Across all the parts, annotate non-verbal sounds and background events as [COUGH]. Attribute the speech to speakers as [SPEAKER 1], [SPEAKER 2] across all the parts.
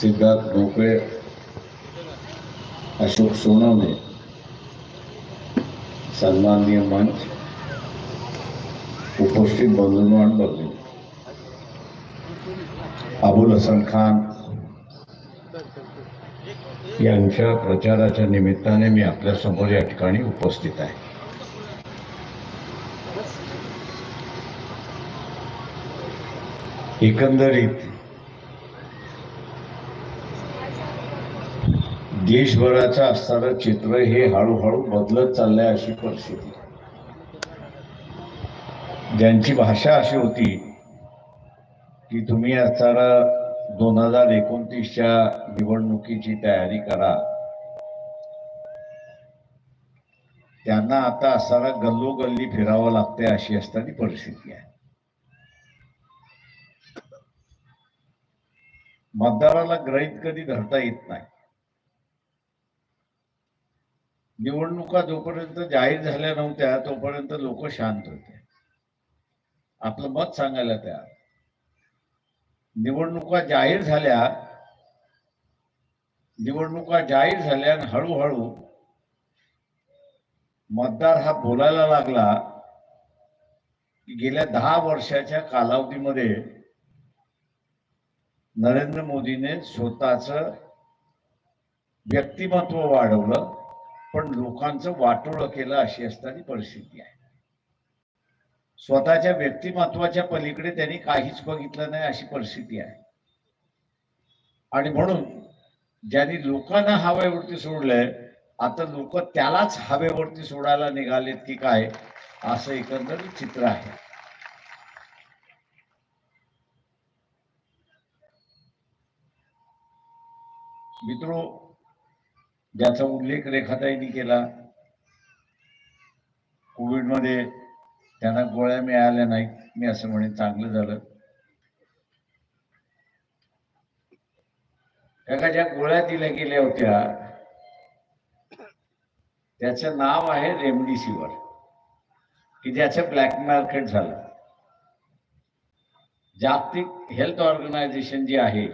[SPEAKER 1] सिद्धार्थ भोपळे अशोक सोनवणे सन्माननीय मंच उपस्थित बंधुमान बघू अबुल हसन खान यांच्या प्रचाराच्या निमित्ताने मी आपल्यासमोर या ठिकाणी उपस्थित आहे. एकंदरीत देशभराचं असणारं चित्र हे हळूहळू बदलत चाललंय अशी परिस्थिती. ज्यांची भाषा अशी होती की तुम्ही असणारा दोन हजार एकोणतीसच्या निवडणुकीची तयारी करा. त्यांना आता असणारा गल्लोगल्ली फिरावं लागते अशी असताना परिस्थिती आहे. मतदाराला ग्रहित कधी धरता येत नाही. निवडणुका जोपर्यंत जाहीर झाल्या नव्हत्या तोपर्यंत लोक शांत होते. आपलं मत सांगायला तयार. निवडणुका जाहीर झाल्या निवडणुका जाहीर झाल्या आणि हळूहळू मतदार हा बोलायला लागला की गेल्या दहा वर्षाच्या कालावधीमध्ये नरेंद्र मोदीने स्वतःच व्यक्तिमत्व वाढवलं. पण लोकांचं वाटोळं केलं अशी असणारी परिस्थिती आहे. स्वतःच्या व्यक्तिमत्वाच्या पलीकडे त्यांनी काहीच बघितलं नाही अशी परिस्थिती आहे. आणि म्हणून ज्यांनी लोकांना हवेवरती सोडलंय आता लोक त्यालाच हवेवरती सोडायला निघालेत की काय असं एकंदर चित्र आहे. मित्रो ज्याचा उल्लेख रेखाताईंनी केला. कोविडमध्ये त्यांना गोळ्या मिळाल्या नाहीत मी असं म्हणेन चांगलं झालं. एका ज्या गोळ्या दिल्या गेल्या होत्या त्याचं नाव आहे रेमडिसिवर की ज्याचं ब्लॅक मार्केट झालं. जागतिक हेल्थ ऑर्गनायझेशन जी आहे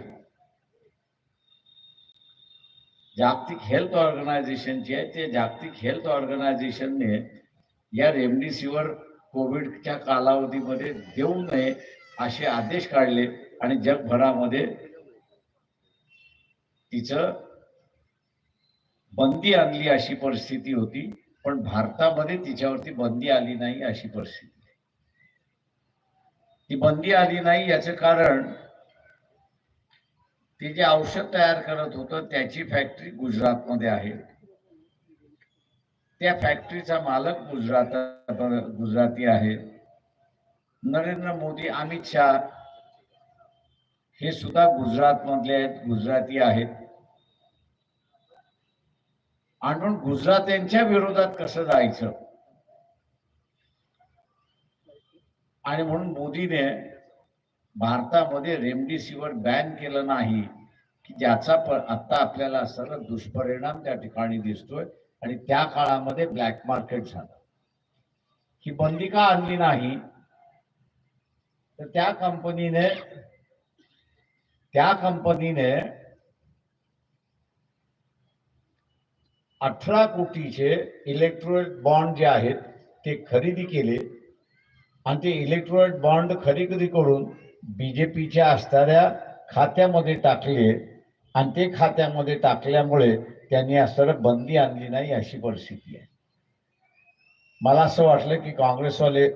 [SPEAKER 1] जागतिक हेल्थ ऑर्गनायझेशन आहे. ते जागतिक हेल्थ ऑर्गनायझेशनने या रेमडिसिवर कोविडच्या कालावधीमध्ये देऊ नये असे आदेश काढले आणि जगभरामध्ये तिचं बंदी आणली अशी परिस्थिती होती. पण भारतामध्ये तिच्यावरती बंदी आली नाही अशी परिस्थिती. ती बंदी आली नाही याचं कारण ते जे औषध तयार करत होतं त्याची फॅक्टरी गुजरातमध्ये आहे. त्या फॅक्टरीचा मालक गुजरात गुजराती आहे. नरेंद्र मोदी अमित शहा हे सुद्धा गुजरात मधले आहेत गुजराती आहेत. आणि गुजरात्यांच्या विरोधात कसं जायचं? आणि म्हणून मोदीने भारतामध्ये रेमडिसिवर बॅन केलं नाही की ज्याचा आता आपल्याला सर्व दुष्परिणाम त्या ठिकाणी दिसतोय आणि त्या काळामध्ये ब्लॅक मार्केट झालं. ही बंदी का आणली नाही? तर त्या कंपनीने त्या कंपनीने अठरा कोटीचे इलेक्ट्रॉनिक बॉन्ड जे आहेत ते खरेदी केले. आणि ते इलेक्ट्रॉनिक बॉन्ड खरेदी करून बीजेपीच्या असणाऱ्या खात्यामध्ये टाकले आणि ते खात्यामध्ये टाकल्यामुळे त्यांनी असणारं बंदी आणली नाही अशी परिस्थिती आहे. मला असं वाटलं की काँग्रेसवाले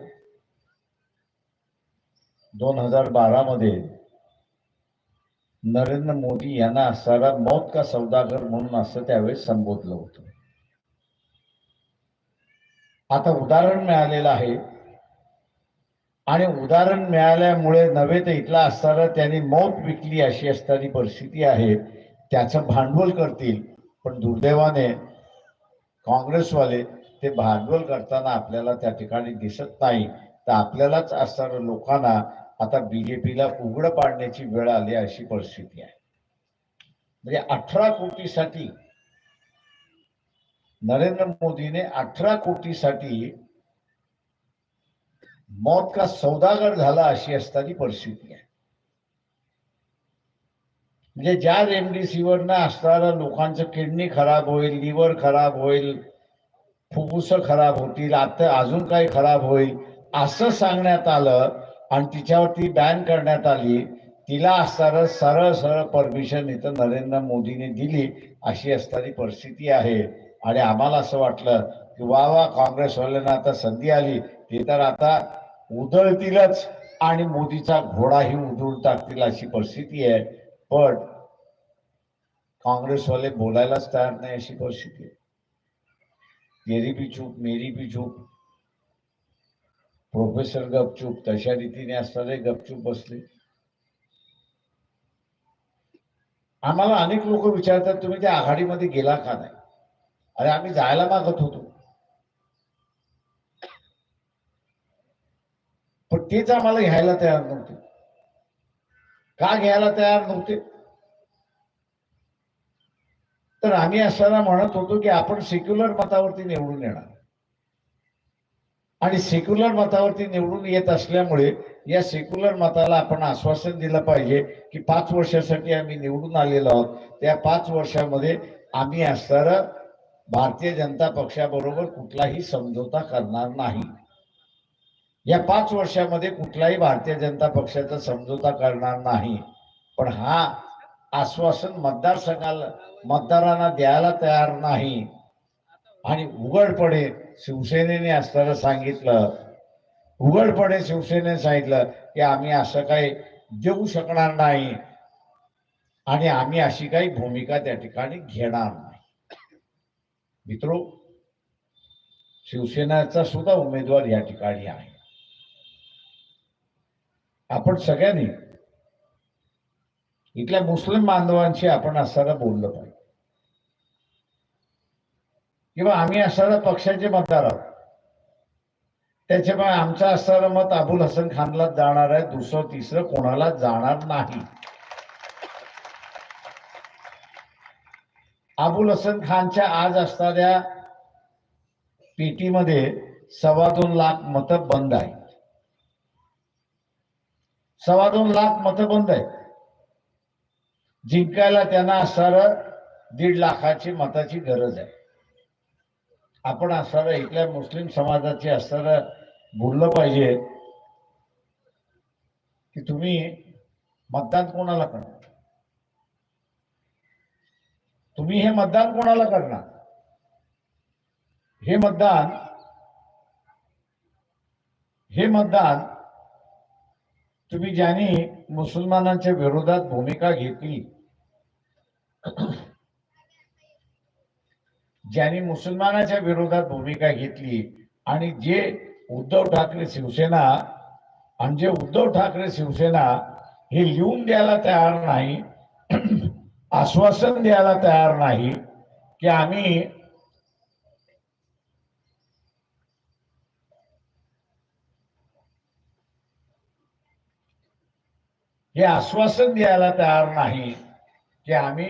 [SPEAKER 1] दोन हजार बारा मध्ये नरेंद्र मोदी यांना असणारा मौत का सौदागर म्हणून असं त्यावेळेस संबोधलं होतं. आता उदाहरण मिळालेलं आहे. आणि उदाहरण मिळाल्यामुळे नव्हे तर इथला असताना त्यांनी मौत विकली अशी असणारी परिस्थिती आहे त्याचं भांडवल करतील. पण दुर्दैवाने काँग्रेसवाले ते भांडवल करताना आपल्याला त्या ठिकाणी दिसत नाही. तर आपल्यालाच असणाऱ्या लोकांना आता बीजेपीला उघड पाडण्याची वेळ आली अशी परिस्थिती आहे. म्हणजे अठरा कोटीसाठी नरेंद्र मोदीने अठरा कोटीसाठी मौत का सौदागर झाला अशी असताना परिस्थिती आहे. म्हणजे ज्या रेमडेसिवीरनं असणारं लोकांचं किडनी खराब होईल लिव्हर खराब होईल फुफ्फुस खराब होतील आता अजून काही खराब होईल असं सांगण्यात आलं आणि तिच्यावरती बॅन करण्यात आली तिला असणारं सरळ सरळ परमिशन इथं नरेंद्र मोदीने दिली अशी असणारी परिस्थिती आहे. आणि आम्हाला असं वाटलं की वा वा काँग्रेसवाल्यांना आता संधी आली ते तर आता उधळतीलच आणि मोदीचा घोडाही उधळून टाकतील अशी परिस्थिती आहे. पण काँग्रेसवाले बोलायलाच तयार नाही अशी परिस्थिती आहे. तेरी बी चूप मेरी बी चूप प्रोफेसर गपचूप तशा रीतीने असणारे गपचूप बसले आम्हाला अनेक लोक विचारतात तुम्ही त्या आघाडीमध्ये गेला का नाही? अरे आम्ही जायला मागत होतो पण तेच आम्हाला घ्यायला तयार नव्हते. का घ्यायला तयार नव्हते? तर आम्ही असताना म्हणत होतो की आपण सेक्युलर मतावरती निवडून येणार. आणि सेक्युलर मतावरती निवडून येत असल्यामुळे या सेक्युलर मताला आपण आश्वासन दिलं पाहिजे की पाच वर्षासाठी आम्ही निवडून आलेलो आहोत. त्या पाच वर्षामध्ये आम्ही असणारा भारतीय जनता पक्षाबरोबर कुठलाही समझोता करणार नाही. या पाच वर्षामध्ये कुठलाही भारतीय जनता पक्षाचा समझोता करणार नाही. पण हा आश्वासन मतदारसंघाला मतदारांना द्यायला तयार नाही. आणि उघडपणे शिवसेनेने असताना सांगितलं उघडपणे शिवसेनेने सांगितलं की आम्ही असं काही देऊ शकणार नाही. आणि आम्ही अशी काही भूमिका त्या ठिकाणी घेणार नाही. मित्रो शिवसेनेचा सुद्धा उमेदवार या ठिकाणी आहे. आपण सगळ्यांनी इथल्या मुस्लिम बांधवांशी आपण असताना बोललं पाहिजे. किंवा आम्ही असणाऱ्या पक्षाचे मतदार आहोत. त्याच्यामुळे आमचं असणारं मत अबुल हसन खानला जाणार आहे दुसरं तिसरं कोणाला जाणार नाही. अबुल हसन खानच्या आज असणाऱ्या पेटीमध्ये सव्वा दोन लाख मतं बंद आहे सव्वा दोन लाख मतं बंद आहेत. जिंकायला त्यांना असणारं दीड लाखाची मताची गरज आहे. आपण असणारं इथल्या मुस्लिम समाजाचे असणारं बोललं पाहिजे की तुम्ही मतदान कोणाला करणार? तुम्ही हे मतदान कोणाला करणार? हे मतदान हे मतदान तुम्ही ज्यांनी मुसलमानांच्या विरोधात भूमिका घेतली ज्यांनी मुसलमानाच्या विरोधात भूमिका घेतली आणि जे उद्धव ठाकरे शिवसेना आणि जे उद्धव ठाकरे शिवसेना हे लिहून द्यायला तयार नाही [CLEARS THROAT] आश्वासन द्यायला तयार नाही की आम्ही हे आश्वासन द्यायला तयार नाही की आम्ही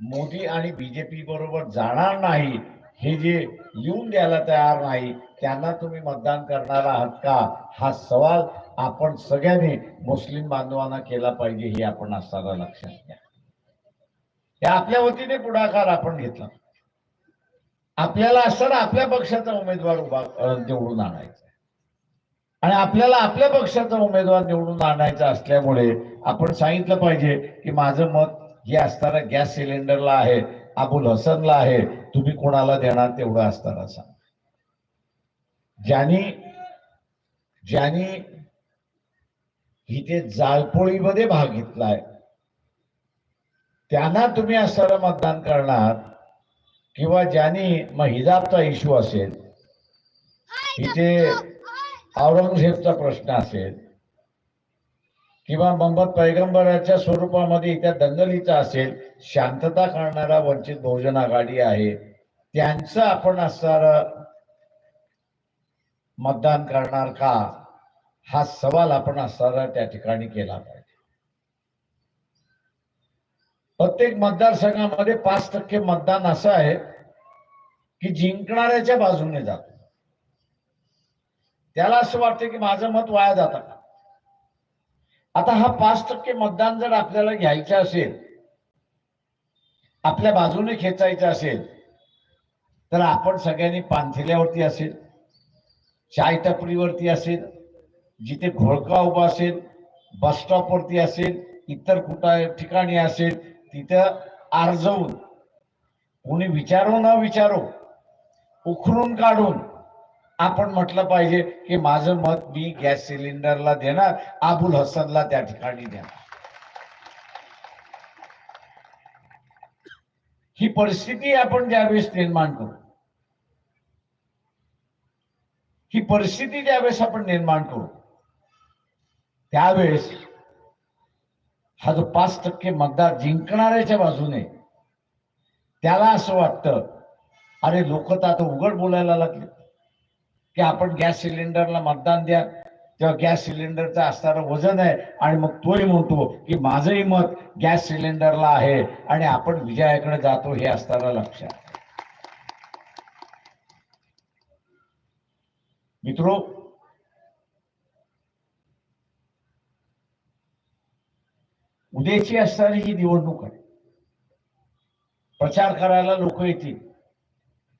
[SPEAKER 1] मोदी आणि बीजेपी बरोबर जाणार नाही हे जे लिहून द्यायला तयार नाही त्यांना तुम्ही मतदान करणार आहात का? हा सवाल आपण सगळ्यांनी मुस्लिम बांधवांना केला पाहिजे हे आपण असताना लक्षात घ्या. हे आपल्या वतीने पुढाकार आपण घेतला. आपल्याला असताना आपल्या पक्षाचा उमेदवार उभा निवडून आणायचा. आणि आपल्याला आपल्या पक्षाचा उमेदवार निवडून आणायचा असल्यामुळे आपण सांगितलं पाहिजे की माझं मत जे असताना गॅस सिलेंडरला आहे अबुल हसनला आहे तुम्ही कोणाला देणार तेवढं असताना सांग. ज्यांनी ज्यांनी इथे जाळपोळीमध्ये भाग घेतलाय त्यांना तुम्ही असताना मतदान करणार किंवा ज्यांनी मग हिजाबचा इश्यू असेल इथे औरंगजेबचा प्रश्न असेल किंवा मोहम्मद पैगंबराच्या स्वरूपामध्ये इथे दंगलीचा असेल शांतता करणारा वंचित बहुजन आघाडी आहे त्यांचं आपण असणार मतदान करणार का? हा सवाल आपण असणारा त्या ठिकाणी केला पाहिजे. प्रत्येक मतदारसंघामध्ये पाच टक्के मतदान असं आहे की जिंकणाऱ्याच्या बाजूने जातो. त्याला असं वाटतं की माझं मत वाया जातं का? आता हा पाच टक्के मतदान जर आपल्याला घ्यायचं असेल आपल्या बाजूने खेचायचं असेल तर आपण सगळ्यांनी पानथिल्यावरती असेल चाय टपरीवरती असेल जिथे घोळका उभा असेल बस स्टॉपवरती असेल इतर कुठं ठिकाणी असेल तिथं आर्जवून कोणी विचारो न विचारो उखरून काढून आपण म्हटलं पाहिजे की माझं मत मी गॅस सिलेंडरला देणार अबुल हसनला त्या ठिकाणी देणार. ही परिस्थिती आपण ज्यावेळेस निर्माण करू ही परिस्थिती ज्यावेळेस आपण निर्माण करू त्यावेळेस हा जो पाच टक्के मतदार जिंकणाऱ्याच्या बाजूने त्याला असं वाटतं अरे लोक तर आता उघड बोलायला लागले. की आपण गॅस सिलेंडरला मतदान द्या तेव्हा गॅस सिलेंडरचं असणारं वजन आहे आणि मग तोही म्हणतो की माझंही मत गॅस सिलेंडरला आहे आणि आपण विजयाकडे जातो हे असताना लक्षात मित्रो उद्याची असणारी ही निवडणूक आहे. प्रचार करायला लोक येतील.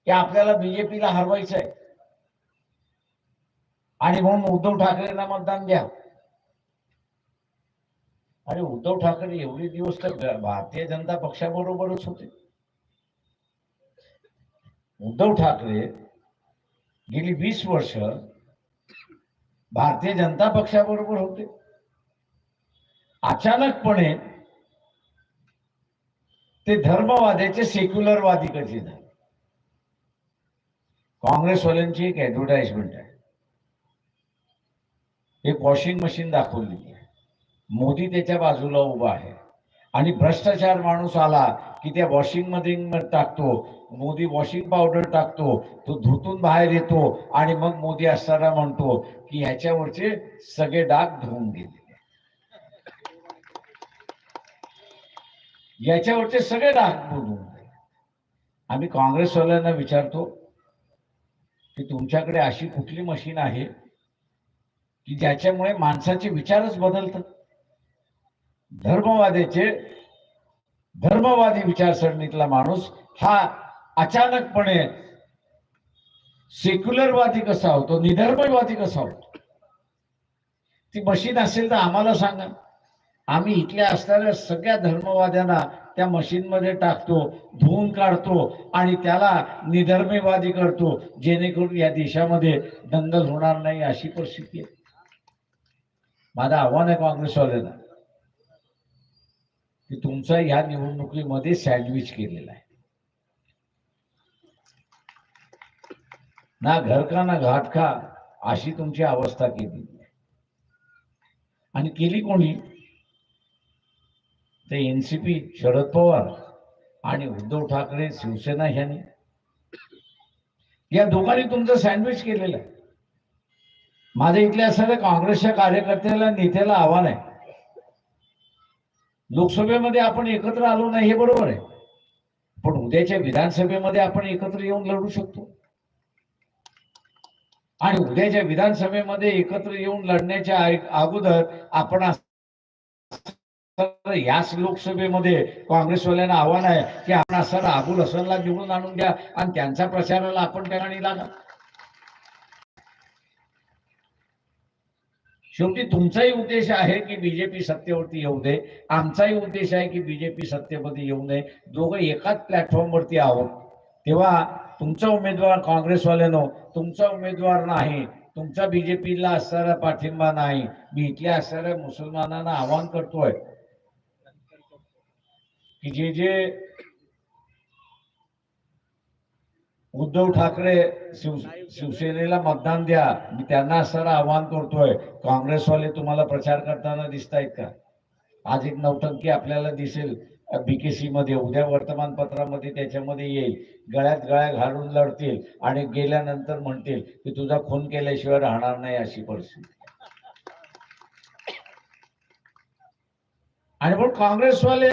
[SPEAKER 1] की आपल्याला बीजेपीला हरवायचं आहे. आणि म्हणून उद्धव ठाकरेंना मतदान द्या. आणि उद्धव ठाकरे एवढे दिवस तर भारतीय जनता पक्षाबरोबरच होते. उद्धव ठाकरे गेली वीस वर्ष भारतीय जनता पक्षाबरोबर होते. अचानकपणे ते धर्मवाद्याचे सेक्युलरवादी कसे झाले? काँग्रेसवाल्यांची एक ऍडव्हर्टाइजमेंट आहे. एक वॉशिंग मशीन दाखवलेली आहे. मोदी त्याच्या बाजूला उभा आहे. आणि भ्रष्टाचार माणूस आला की त्या वॉशिंगमध्ये टाकतो. मोदी वॉशिंग पावडर टाकतो तो धुतून बाहेर येतो आणि मग मोदी असताना म्हणतो की ह्याच्यावरचे सगळे डाग धुवून गेले. याच्यावरचे सगळे डाग धुवून गेले. आम्ही काँग्रेसवाल्यांना विचारतो की तुमच्याकडे अशी कुठली मशीन आहे? की ज्याच्यामुळे माणसाचे विचारच बदलतात. धर्मवादाचे धर्मवादी विचारसरणीतला माणूस हा अचानकपणे सेक्युलरवादी कसा होतो निधर्मवादी कसा होतो? ती मशीन असेल तर आम्हाला सांगा. आम्ही इथल्या असणाऱ्या सगळ्या धर्मवाद्यांना त्या मशीनमध्ये टाकतो धुवून काढतो आणि त्याला निधर्मेवादी करतो जेणेकरून या देशामध्ये दंगल होणार नाही अशी परिस्थिती आहे. माझं आव्हान आहे काँग्रेसवाल्यांना की तुमचा ह्या निवडणुकीमध्ये सँडविच केलेला आहे. ना घर का ना घाट का अशी तुमची अवस्था केली. आणि केली कोणी? ते एनसीपी शरद पवार आणि उद्धव ठाकरे शिवसेना ह्यांनी. या दोघांनी तुमचं सँडविच केलेलं आहे. माझ्या इथल्या सगळ्या काँग्रेसच्या कार्यकर्त्याला नेत्याला आव्हान आहे. लोकसभेमध्ये आपण एकत्र आलो नाही हे बरोबर आहे. पण उद्याच्या विधानसभेमध्ये आपण एकत्र येऊन लढू शकतो. आणि उद्याच्या विधानसभेमध्ये एकत्र येऊन लढण्याच्या अगोदर आपण याच लोकसभेमध्ये काँग्रेसवाल्यांना आव्हान आहे की आपण असताना अबुल हसनला निवडून आणून द्या आणि त्यांचा प्रचाराला आपण त्या ठिकाणी लागा. शेवटी तुमचाही उद्देश आहे की बीजेपी सत्तेवरती येऊ दे. आमचाही उद्देश आहे की बीजेपी सत्तेमध्ये येऊ नये. दोघं एकाच प्लॅटफॉर्मवरती आहोत. तेव्हा तुमचा उमेदवार काँग्रेसवाल्यानो तुमचा उमेदवार नाही. तुमचा बीजेपीला असणारा पाठिंबा नाही. मी इथल्या असणाऱ्या मुसलमानांना आवाहन करतोय की जे जे उद्धव ठाकरे शिव शिवसेनेला मतदान द्या. मी त्यांना असणारं आवाहन करतोय. काँग्रेसवाले तुम्हाला प्रचार करताना दिसत आहेत का? आज एक नौटंकी आपल्याला दिसेल. बीकेसी मध्ये उद्या वर्तमानपत्रामध्ये त्याच्यामध्ये येईल. गळ्यात गळ्या घालून लढतील आणि गेल्यानंतर म्हणतील की तुझा खून केल्याशिवाय राहणार नाही अशी परिस्थिती. आणि पण काँग्रेसवाले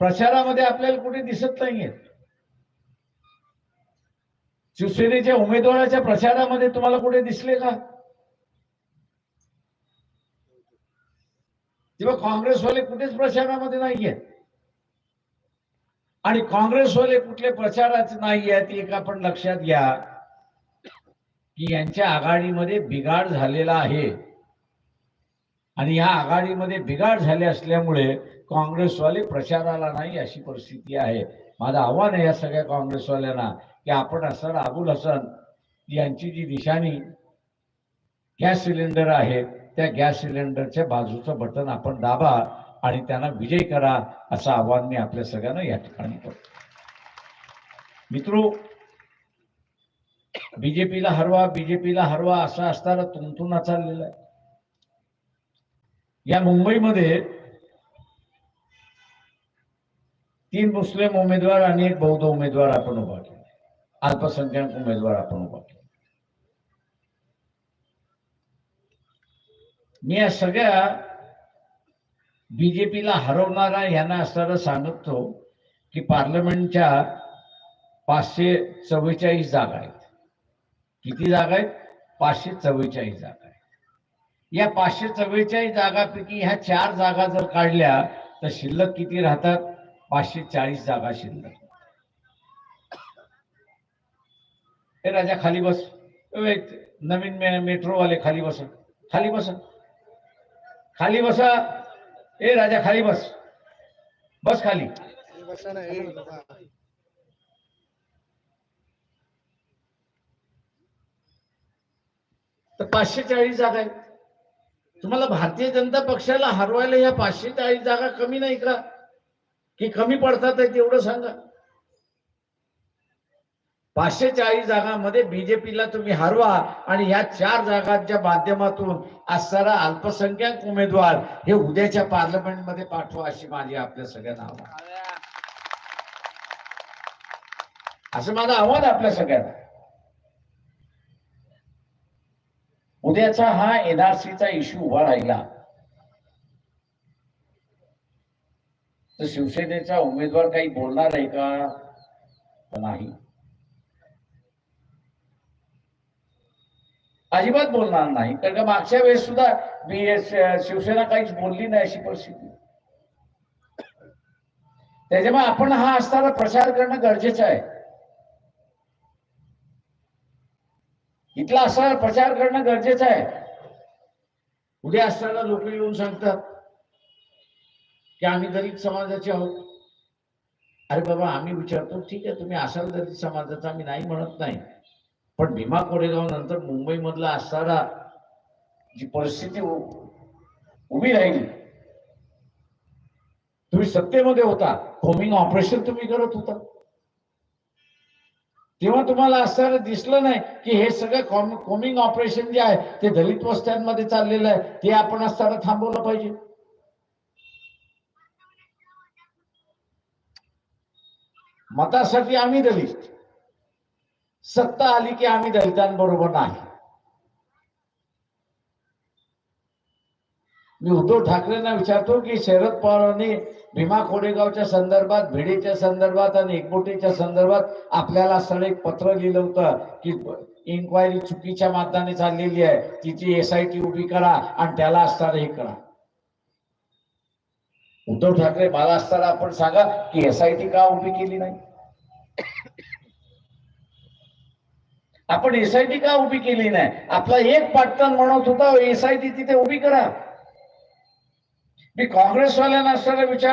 [SPEAKER 1] प्रचारामध्ये आपल्याला कुठे दिसत नाहीयेत. शिवसेनेच्या उमेदवाराच्या प्रचारामध्ये तुम्हाला कुठे दिसले का तेव्हा काँग्रेसवाले कुठेच प्रचारामध्ये नाहीये. आणि काँग्रेसवाले कुठले प्रचारात नाही आहेत एक आपण लक्षात घ्या. की यांच्या आघाडीमध्ये बिघाड झालेला आहे. आणि या आघाडीमध्ये बिघाड झाले असल्यामुळे काँग्रेसवाले प्रचाराला नाही अशी परिस्थिती आहे. माझं आव्हान आहे या सगळ्या काँग्रेसवाल्यांना की आपण असं अबुल हसन यांची जी निशाणी गॅस सिलेंडर आहे त्या गॅस सिलेंडरच्या बाजूचं बटन आपण दाबा आणि त्यांना विजय करा असं आव्हान मी आपल्या सगळ्यांना या ठिकाणी करतो. मित्रो बीजेपीला हरवा बीजेपीला हरवा असं असताना तुमतुना चाललेला आहे या मुंबईमध्ये तीन मुस्लिम उमेदवार आणि एक बौद्ध उमेदवार आपण उभा अल्पसंख्याक उमेदवार आपण उभा मी या सगळ्या बीजेपीला हरवणारा यांना असताना सांगतो की पार्लमेंटच्या पाचशे चव्वेचाळीस जागा आहेत. किती जागा आहेत? पाचशे चव्वेचाळीस जागा आहेत. या पाचशे चव्वेचाळीस जागापैकी ह्या चार जागा जर काढल्या तर शिल्लक किती राहतात? पाचशे चाळीस जागा शिल्लक. हे राजा खाली बस. एक नवीन मे मेट्रोवाले खाली बस. खाली बस. खाली बसा. ए राजा खाली बस. बस खाली. तर पाचशे चाळीस जागा आहेत. तुम्हाला भारतीय जनता पक्षाला हरवायला या पाचशे चाळीस जागा कमी नाही का? की कमी पडतात आहेत एवढं सांगा. पाचशे चाळीस जागांमध्ये बीजेपीला तुम्ही हरवा आणि या चार जागांच्या माध्यमातून असणारा अल्पसंख्याक उमेदवार हे उद्याच्या पार्लमेंटमध्ये पाठवा अशी माझी आपल्या सगळ्यांना आव्हान. असं माझं आव्हान आपल्या सगळ्यांना. उद्याचा हा एनआरसीचा इश्यू उभा राहिला. तर शिवसेनेचा उमेदवार काही बोलणार आहे का? नाही. अजिबात बोलणार नाही. कारण का मागच्या वेळेस सुद्धा बी शिवसेना काहीच बोलली नाही अशी परिस्थिती. त्याच्यामुळे आपण हा असताना प्रचार करणं गरजेचं आहे. इथला असताना प्रचार करणं गरजेचं आहे. उद्या असताना लोक येऊन सांगतात की आम्ही दलित समाजाचे आहोत. अरे बाबा आम्ही विचारतो ठीक आहे तुम्ही असाल दलित समाजाचा आम्ही नाही म्हणत नाही. पण भीमा कोरेगाव नंतर मुंबई मधला असणारा जी परिस्थिती उभी राहिली तुम्ही सत्तेमध्ये होता होमिंग ऑपरेशन तुम्ही करत होता. तेव्हा तुम्हाला असताना दिसलं नाही की हे सगळं कोमिंग ऑपरेशन जे आहे ते दलित वस्त्यांमध्ये चाललेलं आहे ते आपण असताना थांबवलं पाहिजे. मतासाठी आम्ही दलित. सत्ता आली की आम्ही दलितांबरोबर नाही. मी उद्धव ठाकरेंना विचारतो की शरद पवारांनी भीमा कोरेगावच्या संदर्भात भिडेच्या संदर्भात आणि एकबोटीच्या संदर्भात आपल्याला सर एक पत्र लिहिलं होतं की इन्क्वायरी चुकीच्या मार्गाने चाललेली आहे. तिची एस आय टी उभी करा आणि त्याला असताना हे करा. उद्धव ठाकरे मला असताना आपण सांगा की एस आय टी का उभी केली नाही? आपण एसआयटी का उभी केली नाही? आपला एक पाटण म्हणत होता एसआयटी तिथे उभी करा. मी काँग्रेसवाल्यांना असणारा विचार